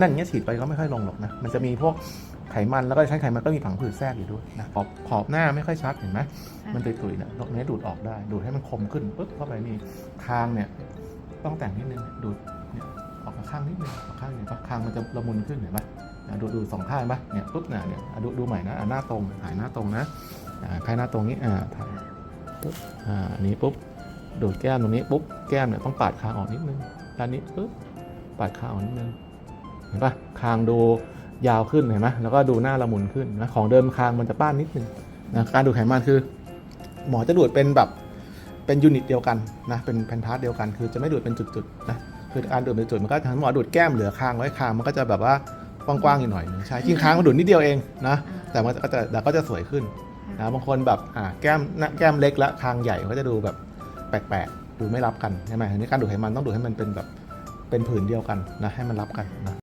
นั่นอย่างเงี้ยฉีดไปก็ไม่ค่อยลงหรอกนะ มันจะมีพวกไขมันแล้วก็ใช้ไขมันก็มีผังผืดแทรกอยู่ด้วยนะขอบขอบหน้าไม่ค่อยชัดเห็นไหมมันตุยๆเนี่ยตรงนี้ดูดออกได้ ดูดให้มันคมขึ้นปุ๊บเข้าไปนี่คางเนี่ยต้องแต่งนิดนึงดูดเนี่ยออกมาข้างนิดนึงออกข้างนิดนึงปะคางมันจะละมุนขึ้นเห็นปะอะดูดูสองข้างปะเนี่ยปุ๊บเนี่ยเนี่ยอะดูดูใหม่นะอะหน้าตรงถ่ายหน้าตรงนะอ่าใครหน้าตรงนี้อ่าถ่ายปุ๊บอ่าอันนี้ปุ๊บดูดแก้มตรงนี้ปุ๊บแก้มเนี่ยต้องปาดคางออกนิดนึงด้านนี้ปุ๊บปาดคางออกนิดนึง เห็นปะคางดูยาวขึ้นเห็นไหมแล้วก็ดูหน้าละมุนขึ้นนะของเดิมคางมันจะป้านนิดนึงนะการดูดไขมันคือ หมอจะดูดเป็นแบบเป็นยูนิตเดียวกันนะเป็นแพนทาร์เดียวกัน คือจะไม่ดูดเป็นจุดๆนะคือการดูดเป็นจุดมันก็ทำให้หมอดูดแก้มเหลือคางไว้คางมันก็จะแบบว่ากว้างๆอยู่หน่อยนึงใช่จริงคางมันดูดนิดเดียวเองนะแต่มันก็จะแต่ก็จะสวยขึ้นนะบางคนแบบอ่าแก้มแก้มเล็กและคางใหญ่ก็จะดูแบบแปลกๆดูไม่รับกันใช่ไหมทีนี้การดูดไขมันต้องดูดให้มันเป็นแบบเป็นผืนเดียวกันนะให้มันรับกันนะ